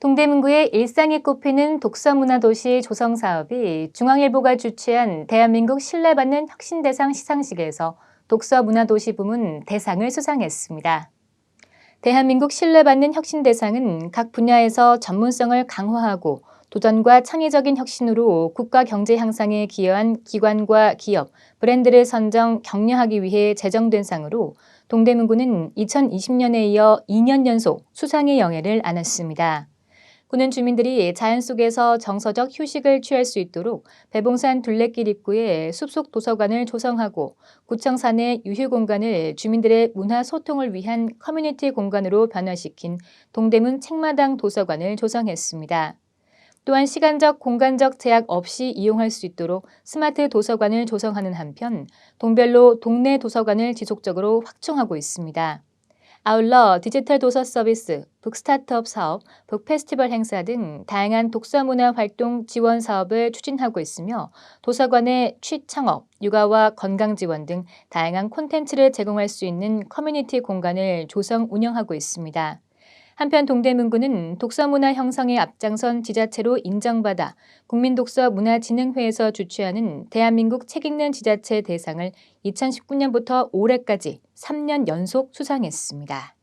동대문구의 일상이 꼽히는 독서문화도시 조성 사업이 중앙일보가 주최한 대한민국 신뢰받는 혁신대상 시상식에서 독서문화도시 부문 대상을 수상했습니다. 대한민국 신뢰받는 혁신대상은 각 분야에서 전문성을 강화하고 도전과 창의적인 혁신으로 국가 경제 향상에 기여한 기관과 기업, 브랜드를 선정, 격려하기 위해 제정된 상으로 동대문구는 2020년에 이어 2년 연속 수상의 영예를 안았습니다. 구는 주민들이 자연 속에서 정서적 휴식을 취할 수 있도록 배봉산 둘레길 입구에 숲속 도서관을 조성하고 구청 산의 유휴 공간을 주민들의 문화 소통을 위한 커뮤니티 공간으로 변화시킨 동대문 책마당 도서관을 조성했습니다. 또한 시간적, 공간적 제약 없이 이용할 수 있도록 스마트 도서관을 조성하는 한편 동별로 동네 도서관을 지속적으로 확충하고 있습니다. 아울러 디지털 도서 서비스, 북스타트업 사업, 북페스티벌 행사 등 다양한 독서문화 활동 지원 사업을 추진하고 있으며 도서관의 취창업, 육아와 건강 지원 등 다양한 콘텐츠를 제공할 수 있는 커뮤니티 공간을 조성 운영하고 있습니다. 한편 동대문구는 독서문화 형성에 앞장선 지자체로 인정받아 국민독서문화진흥회에서 주최하는 대한민국 책 읽는 지자체 대상을 2019년부터 올해까지 3년 연속 수상했습니다.